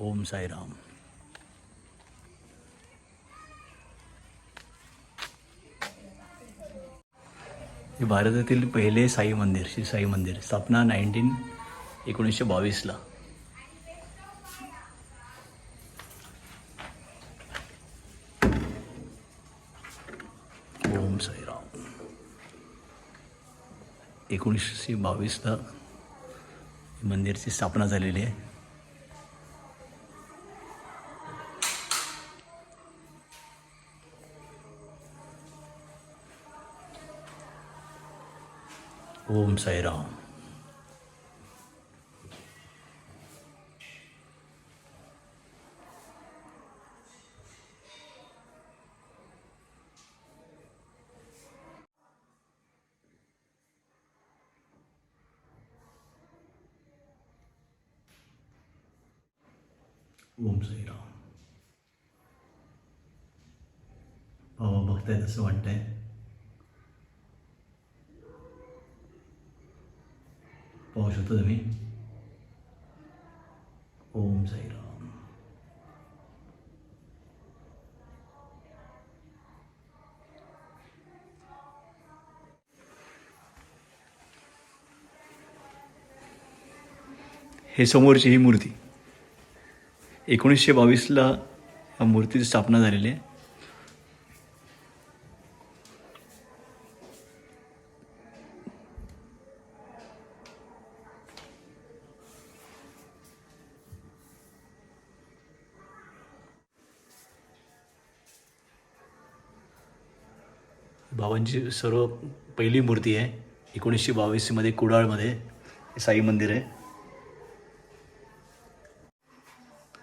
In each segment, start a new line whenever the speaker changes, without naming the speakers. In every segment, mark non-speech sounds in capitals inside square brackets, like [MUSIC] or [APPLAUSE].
ओम साईराम. हे भारतातील पहिले साई मंदिर श्री साई मंदिर स्थापना नाईन्टीन एकोणीसशे बावीसला. ओम साईराम. एकोणीसशे बावीसला मंदिरची स्थापना झालेली आहे. ओम साईराम ओम साईराम बाबा बघतायत असं वाटतंय पाहू शकता तुम्ही. ओम साईराम. हे समोरची ही मूर्ती. एकोणीसशे बावीसला या मूर्तीची स्थापना झालेली आहे. बाबांची सर्व पहिली मूर्ती आहे. एकोणीसशे बावीसमध्ये कुडाळमध्ये साई मंदिर आहे.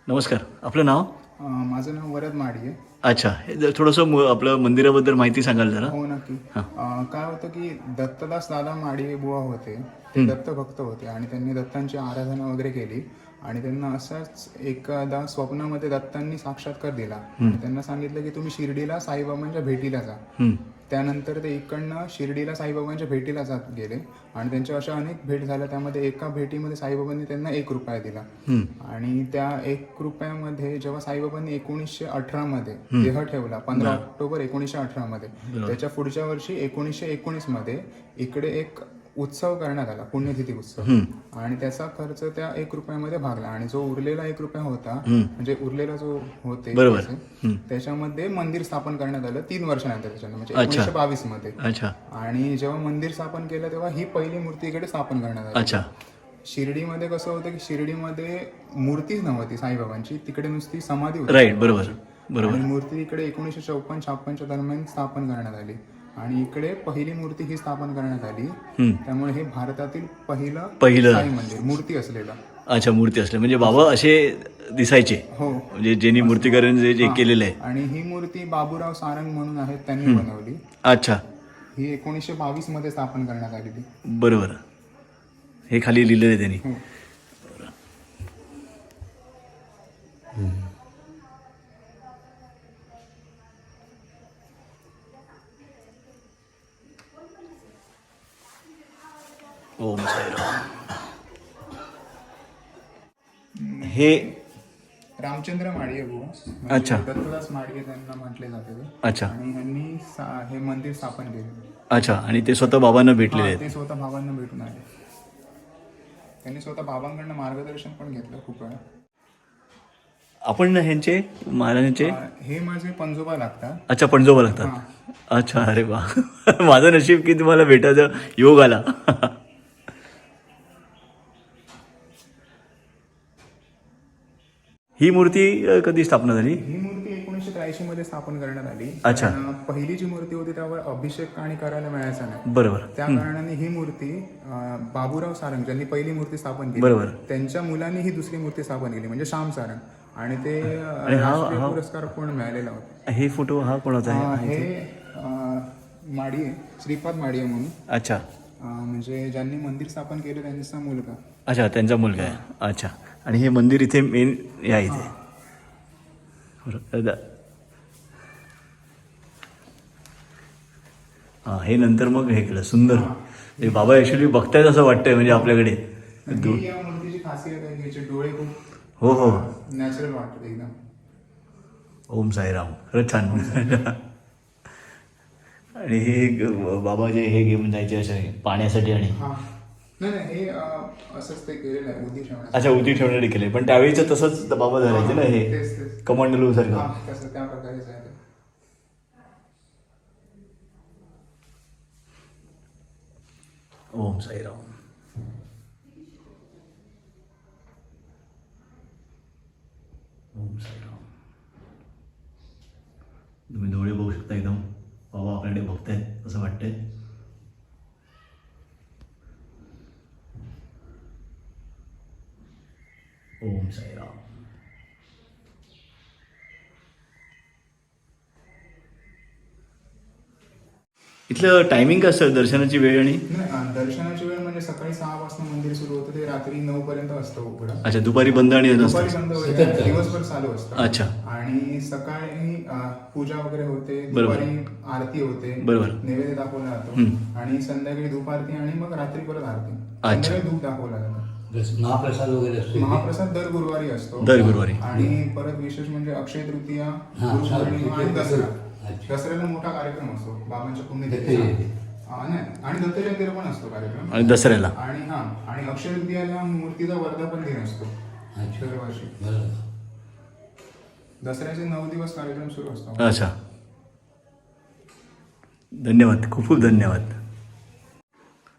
नमस्कार. आपलं नाव?
माझं नाव वरद माडी आहे.
अच्छा. हे जर थोडंसं आपलं मंदिराबद्दल माहिती सांगाल जरा.
हो नक्की. काय होतं की दत्तदास दादा माडी बुवा होते. ते दत्त भक्त होते आणि त्यांनी दत्तांची आराधना वगैरे केली. आणि त्यांना असाच एकदा स्वप्नामध्ये दत्तांनी साक्षात्कार दिला. त्यांना सांगितलं की तुम्ही शिर्डीला साईबाबांच्या भेटीला जा. त्यानंतर ते इकडनं शिर्डीला साईबाबांच्या भेटीला जात गेले. आणि त्यांच्या अशा अनेक भेट झाल्या. त्यामध्ये एका भेटीमध्ये साईबाबांनी त्यांना एक रुपया दिला. आणि त्या एक रुपयामध्ये जेव्हा साईबाबांनी एकोणीसशे अठरा मध्ये देह ठेवला पंधरा ऑक्टोबर एकोणीसशे अठरा मध्ये. त्याच्या पुढच्या वर्षी एकोणीसशे एकोणीसमध्ये इकडे एक उत्सव करण्यात आला पुण्यतिथी उत्सव. आणि त्याचा खर्च त्या एक रुपयामध्ये भागला. आणि जो उरलेला एक रुपया होता म्हणजे उरलेला जो होते त्याच्यामध्ये मंदिर स्थापन करण्यात आलं तीन वर्षानंतर त्याच्यानं म्हणजे एकोणीसशे बावीसमध्ये
अच्छा.
आणि जेव्हा मंदिर स्थापन केलं तेव्हा ही पहिली मूर्ती इकडे स्थापन करण्यात आली.
अच्छा.
शिर्डीमध्ये कसं होतं की शिर्डीमध्ये मूर्तीच नव्हती साईबाबांची तिकडे नुसती समाधी होती.
बरोबर.
मूर्ती इकडे एकोणीसशे चौपन्न छप्पनच्या दरम्यान स्थापन करण्यात आली. आणि इकडे पहिली मूर्ती ही स्थापन करण्यात आली.
हं.
त्यामुळे हे भारतातील पहिलं
पहिलं.
साई मंदिर मूर्ती असलेलं.
अच्छा मूर्ती असले. म्हणजे बाबा असे दिसायचे.
हो.
म्हणजे ज्यांनी मूर्तीकरण जे जे केलेलं आहे.
आणि ही मूर्ती बाबूराव सारंग म्हणून आहेत त्यांनी बनवली.
अच्छा.
ही एकोणीसशे बावीसमध्ये स्थापन करण्यात आलेली.
बरोबर. हे खाली लिहिलेलं आहे त्यांनी. ओम साईराम हे
रामचंद्र माडिये बुवा म्हणजे
अच्छा.
दत्तदास माडिये त्यांना म्हटले जाते.
अच्छा.
आणि ह्यांनी सा- हे मंदिर स्थापन केले.
अच्छा आणि ते स्वतः बाबांना आहेत.
ते स्वतः भावांना भेटून आले. त्यांनी स्वतः भावांकडनं मार्गदर्शन पण घेतलं खूप वेळा.
आपण ह्यांचे महाराजांचे?
हे माझे पंजोबा लागतात.
अच्छा पणजोबा लागतात. अच्छा अरे वा. [LAUGHS] माझं नशीब की तुम्हाला भेटायचं योग आला. [LAUGHS] ही मूर्ती कधी स्थापना झाली?
ही मूर्ती एकोणीसशे त्र्याऐंशी मध्ये स्थापन करण्यात आली.
अच्छा.
कारण, पहिली जी मूर्ती होती त्यावर अभिषेक आणि करायला मिळायचा नाही.
बरोबर.
त्या कारणाने ही मूर्ती अं, बाबूराव सारंग ज्यांनी पहिली मूर्ती स्थापन केली
बरोबर.
त्यांच्या मुलांनी ही दुसरी मूर्ती स्थापन केली म्हणजे श्याम सारंग. आणि ते अं,
आणि
राष्ट्रीय पुरस्कार पण मिळालेला होता?
हे फोटो हा कोणाचा आहे
अं, हे अं, माडिये श्रीपाद माडिये म्हणून.
अच्छा.
अं, म्हणजे ज्यांनी मंदिर स्थापन केलं त्यांचा मुलगा.
अच्छा त्यांचा मुलगा आहे. अच्छा. आणि हे मंदिर इथे मेन या इथे. हा हे नंतर मग हे केलं सुंदर. हे बाबा ॲक्च्युली बघतायत असं वाटतंय म्हणजे आपल्याकडे.
ही डोळे
हो हो.
नॅचरल वाटतं एकदम.
ओम साईराम खरंच छान आणि हे बाबा जे हे घेऊन जायचे असे पाण्यासाठी आणि
हा. नाही नाही हे असंच ते केलेलं आहे उद्देश
अच्छा उती ठेवण्यासाठी केले पण त्यावेळीचं तसंच बाबा धरायचे ना हे
तेच तेच.
कमांडलू
हा
सारखं.
तसं त्या.
ओम साईराम. ओम साईराम. तुम्ही डोळे बघू शकता एकदम बाबा आपल्याकडे बघतायत असं वाटतंय ओम साईराम इथलं टायमिंग कसं आहे दर्शनाची वेळ आणि
नाही दर्शनाची वेळ म्हणजे सकाळी सहा वाजता मंदिर सुरू होतं ते रात्री नऊ पर्यंत असतं उघडं
अच्छा दुपारी बंद आणि
दुपारी बंद वगैरे दिवसभर चालू असतं
अच्छा
आणि सकाळी अं, पूजा वगैरे होते
बरोबर.
दुपारी आरती होते
बरोबर.
नैवेद्य दाखवला जातो
हम्म.
आणि संध्याकाळी धूप आरती आणि मग रात्री परत आरती
अच्छा.
संध्याकाळी धूप दाखवला जातो
जसं महाप्रसाद वगैरे असतो इथे.
महाप्रसाद दर गुरुवारी असतो
दर गुरुवारी.
आणि परत विशेष म्हणजे अक्षय तृतीया
हा,
गुरुपौर्णिमा आणि
अच्छा.
दसरा दसऱ्याला मोठा कार्यक्रम असतो बाबांच्या. पुण्यतिथीचा. हा, नाही आणि दत्तजयंतीला पण असतो कार्यक्रम.
आणि दसऱ्याला.
आणि हा आणि अक्षय तृतीयाला मूर्तीचा वर्धापन दिन असतो.
अच्छा.
दरवर्षी.
बरं.
दसऱ्याचे नऊ दिवस कार्यक्रम सुरू असतो.
अच्छा. धन्यवाद खूप खूप धन्यवाद.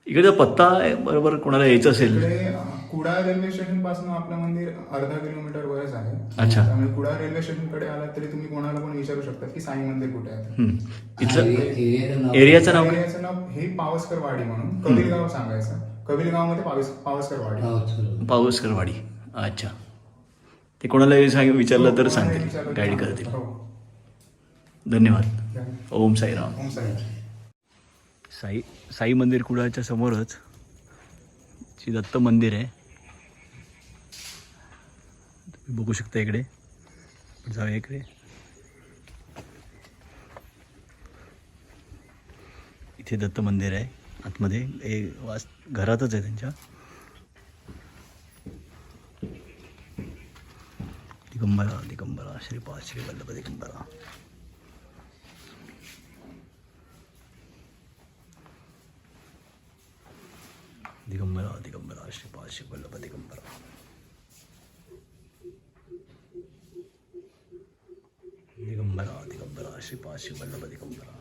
इकडचा पत्ता आहे, बरोबर कोणाला यायचं असेल?
इकडे अं, कुडाळ रेल्वे स्टेशनपासून आपलं मंदिर अर्धा किलोमीटर वरच आहे.
अच्छा.
त्यामुळे कुडाळ रेल्वे स्टेशनकडे आलात तरी तुम्ही कोणाला पण विचारू शकता की साई मंदिर कुठे आहे.
हम्म.
हा,
इथलं
एरिया- एरियाचं नाव
एरियाचं नाव काय?
एरियाचं नाव हे पावसकर वाडी म्हणून कबिलगाव सांगायचं. कबिलगावमध्ये पावसकर वाडी
हा,
अच्छा. ते कोणालाही सांग विचारलं तर
कोणालाही
सांगतील. गाईड. करतील.
हो.
धन्यवाद. ओम साईराम.
ओम साई
साई साई मंदिर कुडाळच्या समोरच श्री दत्त मंदिर आहे बघू शकता इकडे. जाऊया इकडे. इथे दत्त मंदिर आहे. आतमध्ये हे वास घरातच आहे त्यांच्या. दिगंबरा दिगंबरा श्रीपाद श्री वल्लभ दिगंबरा. दिगंबरा दिगंबरा श्रीपाद श्री वल्लभ दिगंबरा दिगंबरा. श्रीपाद श्री वल्लभ दिगंबरा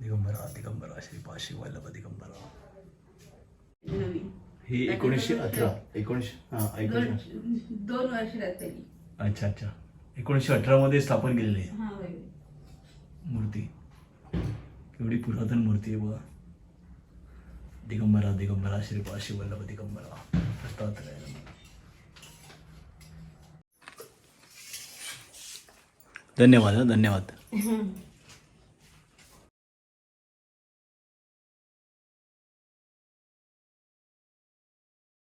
दिगंबरा दिगंबरा श्रीपाद श्री वल्लभ दिगंबरा ही एकोणीसशे अठरा. एकोणीसशे
दोन वर्ष
अच्छा अच्छा. एकोणीसशे अठरामध्ये स्थापन केलेली आहे. मूर्ती. एवढी पुरातन मूर्ती आहे बघा. दिगंबरा दिगंबरा श्रीपाद शिवल्लभ दिगंबरा दत्तात्रय धन्यवाद धन्यवाद.